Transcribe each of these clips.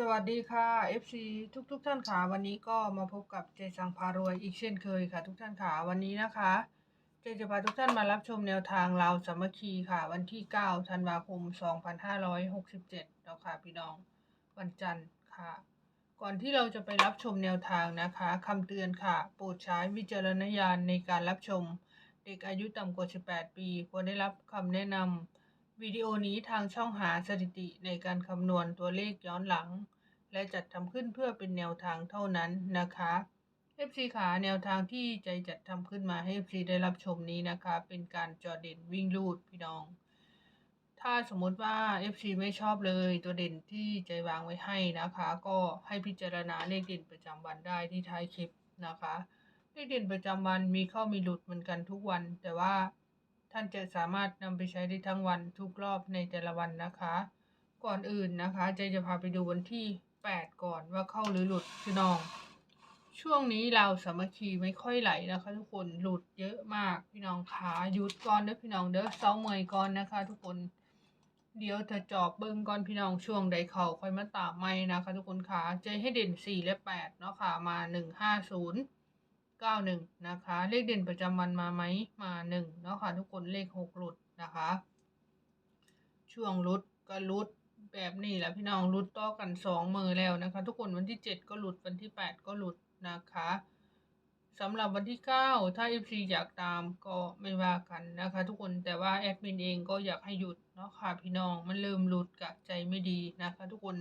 สวัสดีค่ะ FC ทุกทุกๆท่านค่ะ วันนี้ก็มาพบกับเจสังพารวยอีกเช่นเคยค่ะ ทุกท่านค่ะ วันนี้นะคะ เจจะพาทุกท่านมารับชมแนวทางเราสามัคคีค่ะ วันที่ 9 ธันวาคม 2567แล้วค่ะพี่น้อง วันจันทร์ค่ะ ก่อนที่เราจะไปรับชมแนวทางนะคะคำเตือนค่ะ โปรดใช้วิจารณญาณในการรับชม เด็กอายุต่ำกว่า 18 ปีควรได้รับคำแนะนำ วิดีโอนี้ทางช่องหาสถิติในการคำนวณตัวเลขย้อนหลัง และจัดทำขึ้นเพื่อเป็นแนวทางเท่านั้นนะคะ FC ขาแนวทางที่ใจจัดทำขึ้นมาให้ FC ได้รับชมนี้นะคะ เป็นการจอเด่นวิ่งลูดพี่น้อง ถ้าสมมติว่า FC ไม่ชอบเลยตัวเด่นที่ใจวางไว้ให้นะคะ ก็ให้พิจารณาเลขเด่นประจำวันได้ที่ท้ายคลิปนะคะเลขเด่นประจำวันมีเข้ามีหลุดเหมือนกันทุกวัน แต่ว่า ท่านจะสามารถนำไปใช้ได้ทั้งวันทุกรอบในแต่ละวันนะคะ ก่อนอื่นนะคะใจจะพาไปดูวันที่ 8 ก่อนว่าเข้าหรือหลุดพี่น้อง ช่วงนี้เราสามัคคีไม่ค่อยไหลนะคะ ทุกคนหลุดเยอะมากพี่น้องขาหยุดก่อนเด้อพี่น้องเด้อเซาเมอยก่อนนะคะ ทุกคนเดี๋ยวเธอจอบเบิ้งก่อนพี่น้องช่วงใดเขาค่อยมาตามไม่นะคะ ทุกคนขาใจให้เด่น 4 และ8เนาะค่ะมา 150 91นะคะ เลขเด่นประจำวันมาไหมมา1เนาะค่ะทุกคนเลข6หลุดนะคะ ช่วงรุดก็รุดแบบนี้แหละพี่น้องรุดต่อกันสองมือแล้วนะคะ ทุกคนวันที่7ก็หลุดวันที่8ก็หลุดนะคะสำหรับวันที่ 9 ถ้า FC อยากตามก็ไม่ว่ากันนะคะ ทุกคนแต่ว่าแอดมินเองก็อยากให้หยุดเนาะค่ะพี่น้องมันเริ่มหลุดกะใจไม่ดีนะคะ ทุกคน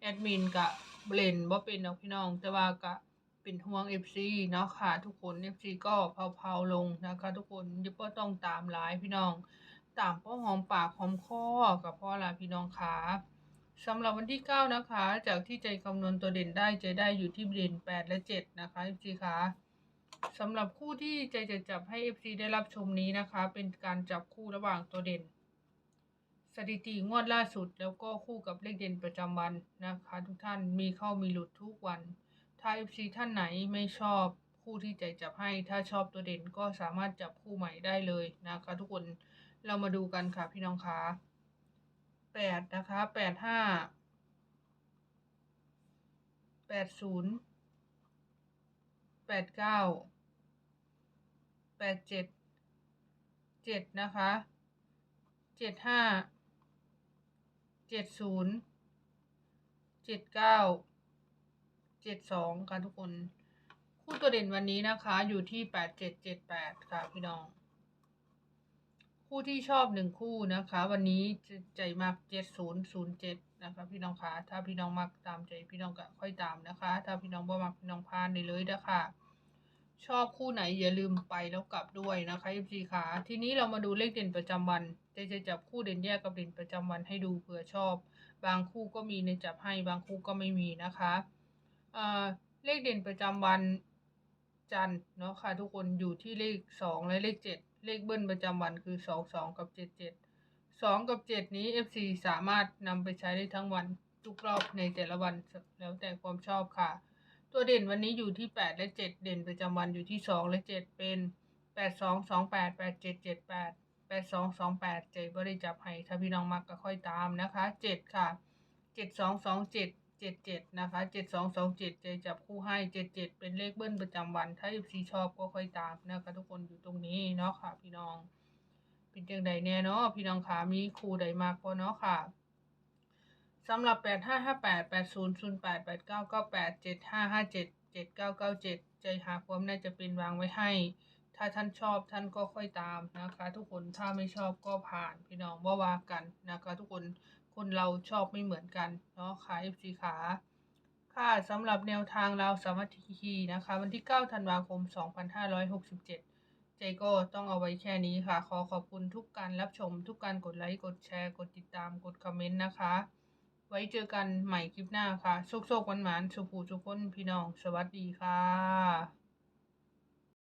แอดมินกะเบลนว่าเป็นเนาะพี่น้องแต่ว่ากะ เป็นห่วง FC เนาะค่ะ ทุกคน FC ก็เผาๆลงนะคะ ทุกคนอย่าก็ต้องตามหลายพี่น้อง ตามพ่อหอมปากหอมคอกับพ่อลาพี่น้องขาสำหรับวันที่ 9 นะคะ จากที่ใจคำนวณตัวเด่นได้ใจได้อยู่ที่เด่น8 และ 7 นะคะ FC ขาสำหรับคู่ที่ใจจะจับให้ FC ได้รับชมนี้นะคะ เป็นการจับคู่ระหว่างตัวเด่น สถิติงวดล่าสุดแล้วก็คู่กับเลขเด่นประจำวันนะคะ ทุกท่านมีเข้ามีหลุดทุกวัน ถ้า FC ท่านไหนไม่ชอบคู่ที่ใจจับให้ ถ้าชอบตัวเด่นก็สามารถจับคู่ใหม่ได้เลยนะคะทุกคนเรามาดูกันค่ะพี่น้องคะแปดนะคะแปดห้าแปดศูนย์แปดเก้าแปดเจ็ดเจ็ดนะคะเจ็ดห้าเจ็ดศูนย์เจ็ดเก้า เจ็ดสองค่ะทุกคน คู่ตัวเด่นวันนี้นะคะ อยู่ที่แปดเจ็ดเจ็ดแปดค่ะพี่น้อง คู่ที่ชอบหนึ่งคู่นะคะ วันนี้จใจมากเจ็ดศูนย์ศูนย์เจ็ดนะคะพี่น้องคะถ้าพี่น้องมักตามใจพี่น้องก็ค่อยตามนะคะ ถ้าพี่น้องบ่มักพี่น้องพานได้เลยนะคะชอบคู่ไหนอย่าลืมไปแล้วกลับด้วยนะคะ FC ขาทีนี้เรามาดูเลขเด่นประจำวันจะจะจับคู่เด่นแยกกับเด่นประจำวันให้ดูเผื่อชอบ บางคู่ก็มีในจับให้บางคู่ก็ไม่มีนะคะ เลขเด่นประจำวันจันทร์เนาะค่ะทุกคนอยู่ที่เลขสองและเลขเจ็ดเลขเบิ้ลประจำวันคือสองสองกับเจ็ดเจ็ดสองกับเจ็ดนี้ FC สามารถนำไปใช้ได้ทั้งวันทุกรอบในแต่ละวันแล้วแต่ความชอบค่ะ ตัวเด่นวันนี้อยู่ที่แปดและเจ็ดเด่นประจำวันอยู่ที่สองและเจ็ดเป็นแปดสองสองแปดแปดเจ็ดเจ็ดแปดแปดสองสองแปดเจบริจับให้ถ้าพี่น้องมักก็ค่อยตามนะคะเจ็ดค่ะเจ็ดสองสองเจ็ด เจ็ดเจ็ดนะคะเจ็ดสองสองเจ็ดเจจับคู่ให้เจ็ดเจ็ดเป็นเลขเบิ้ลประจำวัน ถ้า FC ชอบก็ค่อยตามนะคะทุกคนอยู่ตรงนี้เนาะค่ะ พี่น้อง เป็นจังใดแน่เนาะพี่น้องขามีครูใดมากก็เนาะค่ะสำหรับ 8 5 5 8 8 0 0 8 8 9 9 8 7 5 5 7 7 9 9 7 ใจหาความน่าจะเป็นวางไว้ให้ ถ้าท่านชอบท่านก็ค่อยตามนะคะ ทุกคนถ้าไม่ชอบก็ผ่านพี่น้องว่าว่ากันนะคะ ทุกคน คนเราชอบไม่เหมือนกันเนาะค่ะ FC ขาค่ะสำหรับแนวทางเราสามัคคีนะคะ วันที่ 9 ธันวาคม 2567ใจก็ต้องเอาไว้แค่นี้ค่ะ ขอขอบคุณทุกการรับชม ทุกการกดไลค์ กดแชร์ กดติดตาม กดคอมเมนต์นะคะ ไว้เจอกันใหม่คลิปหน้าค่ะ โชคๆหวานสุขูสุขคนพี่น้อง สวัสดีค่ะ